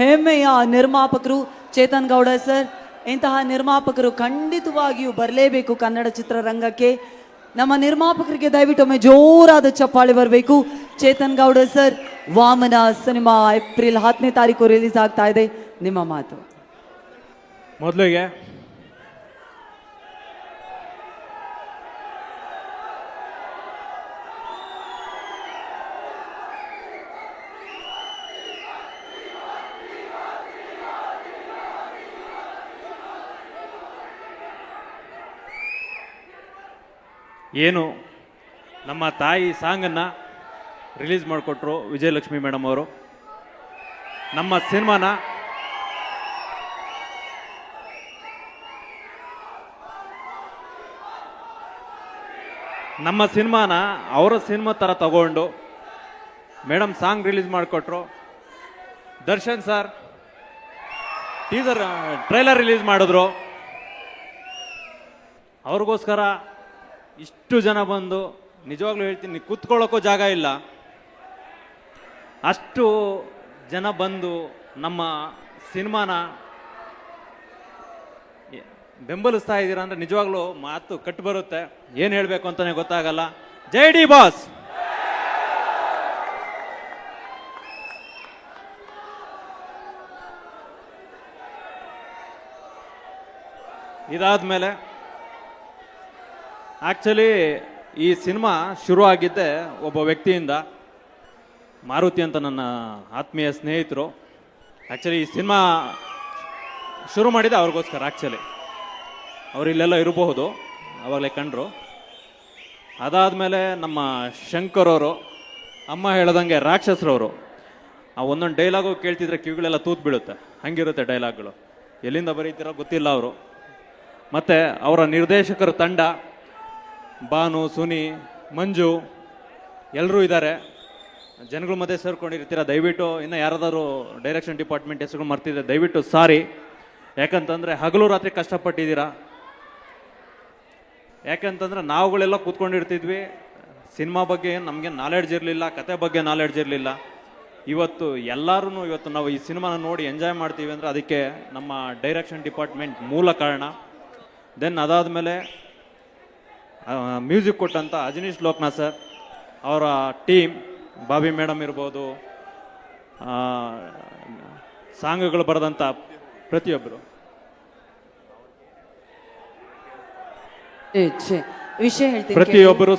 ಹೆಮ್ಮೆಯ ನಿರ್ಮಾಪಕರು ಚೇತನ್ ಗೌಡ ಸರ್, ಇಂತಹ ನಿರ್ಮಾಪಕರು ಖಂಡಿತವಾಗಿಯೂ ಬರಲೇಬೇಕು ಕನ್ನಡ ಚಿತ್ರರಂಗಕ್ಕೆ. ನಮ್ಮ ನಿರ್ಮಾಪಕರಿಗೆ ದಯವಿಟ್ಟೊಮ್ಮೆ ಜೋರಾದ ಚಪ್ಪಾಳೆ ಬರಬೇಕು. Chetan Gowda sir, Vamana cinema April ಹತ್ತನೇ ತಾರೀಕು ರಿಲೀಸ್ ಆಗ್ತಾ ಇದೆ. ನಿಮ್ಮ ಮಾತು. ಮೊದಲಿಗೆ ಏನು ನಮ್ಮ ತಾಯಿ ಸಾಂಗನ್ನು ರಿಲೀಸ್ ಮಾಡಿಕೊಟ್ರು ವಿಜಯಲಕ್ಷ್ಮಿ ಮೇಡಮ್ ಅವರು. ನಮ್ಮ ಸಿನಿಮಾನ ನಮ್ಮ ಸಿನಿಮಾನ ಅವರ ಸಿನಿಮಾ ಥರ ತಗೊಂಡು ಮೇಡಮ್ ಸಾಂಗ್ ರಿಲೀಸ್ ಮಾಡಿಕೊಟ್ರು. Darshan sir, teaser trailer release ಮಾಡಿದ್ರು. ಅವ್ರಿಗೋಸ್ಕರ ಇಷ್ಟು ಜನ ಬಂದು ನಿಜವಾಗ್ಲೂ ಹೇಳ್ತೀನಿ ಕೂತ್ಕೊಳ್ಳೋಕ್ಕೂ ಜಾಗ ಇಲ್ಲ. ಅಷ್ಟು ಜನ ಬಂದು ನಮ್ಮ ಸಿನಿಮಾನ ಬೆಂಬಲಿಸ್ತಾ ಇದ್ದೀರಾ ಅಂದರೆ ನಿಜವಾಗ್ಲೂ ಮಾತು ಕಟ್ಟು ಬರುತ್ತೆ. ಏನು ಹೇಳಬೇಕು ಅಂತಲೇ ಗೊತ್ತಾಗಲ್ಲ. Jai D boss! ಇದಾದ್ಮೇಲೆ ಆಕ್ಚುಲಿ ಈ ಸಿನಿಮಾ ಶುರು ಆಗಿದ್ದೆ ಒಬ್ಬ ವ್ಯಕ್ತಿಯಿಂದ. ಮಾರುತಿ ಅಂತ ನನ್ನ ಆತ್ಮೀಯ ಸ್ನೇಹಿತರು. ಆ್ಯಕ್ಚುಲಿ ಈ ಸಿನಿಮಾ ಶುರು ಮಾಡಿದ್ದೆ ಅವ್ರಿಗೋಸ್ಕರ ಆ್ಯಕ್ಚುಲಿ ಅವರು ಇಲ್ಲೆಲ್ಲ ಇರಬಹುದು, ಅವಾಗಲೇ ಕಂಡ್ರು. ಅದಾದಮೇಲೆ ನಮ್ಮ ಶಂಕರ್ ಅವರು, ಅಮ್ಮ ಹೇಳ್ದಂಗೆ ರಾಕ್ಷಸರವರು, ಆ ಒಂದೊಂದು ಡೈಲಾಗು ಕೇಳ್ತಿದ್ರೆ ಕಿವಿಗಳೆಲ್ಲ ತೂತ್ ಬೀಳುತ್ತೆ ಹಂಗಿರುತ್ತೆ ಡೈಲಾಗ್ಗಳು. ಎಲ್ಲಿಂದ ಬರೀತಿರೋ ಗೊತ್ತಿಲ್ಲ ಅವರು. ಮತ್ತು ಅವರ ನಿರ್ದೇಶಕರ ತಂಡ ಬಾನು, ಸುನಿ, ಮಂಜು ಎಲ್ಲರೂ ಇದ್ದಾರೆ. ಜನಗಳ ಮಧ್ಯೆ ಸೇರ್ಕೊಂಡಿರ್ತೀರ? ದಯವಿಟ್ಟು ಇನ್ನು ಯಾರಾದರೂ ಡೈರೆಕ್ಷನ್ ಡಿಪಾರ್ಟ್ಮೆಂಟ್ ಹೆಸರುಗಳು ಮರ್ತಿದ್ರೆ ದಯವಿಟ್ಟು ಸಾರಿ. ಯಾಕಂತಂದರೆ ಹಗಲು ರಾತ್ರಿ ಕಷ್ಟಪಟ್ಟಿದ್ದೀರಾ? ಯಾಕಂತಂದ್ರೆ ನಾವುಗಳೆಲ್ಲ ಕೂತ್ಕೊಂಡಿರ್ತಿದ್ವಿ. ಸಿನಿಮಾ ಬಗ್ಗೆ ನಮಗೆ ನಾಲೆಡ್ಜ್ ಇರಲಿಲ್ಲ, ಕತೆ ಬಗ್ಗೆ ನಾಲೆಡ್ಜ್ ಇರಲಿಲ್ಲ. ಇವತ್ತು ಎಲ್ಲರೂ ಇವತ್ತು ನಾವು ಈ ಸಿನಿಮಾನ ನೋಡಿ ಎಂಜಾಯ್ ಮಾಡ್ತೀವಿ ಅಂದರೆ ಅದಕ್ಕೆ ನಮ್ಮ ಡೈರೆಕ್ಷನ್ ಡಿಪಾರ್ಟ್ಮೆಂಟ್ ಮೂಲ ಕಾರಣ. ದೆನ್ ಅದಾದಮೇಲೆ ಮ್ಯೂಸಿಕ್ ಕೊಟ್ಟಂಥ ಅಜನೀಶ್ ಲೋಕನಾಥ್ ಸರ್ ಅವರ ಟೀಮ್ ಬಾಬಿ ಮೇಡಮ್ ಇರ್ಬೋದು ಸಾಂಗ್ಗಳು ಬರೆದಂಥ ಪ್ರತಿಯೊಬ್ಬರು ವಿಷಯ ಹೇಳ್ತೀನಿ ಪ್ರತಿಯೊಬ್ಬರು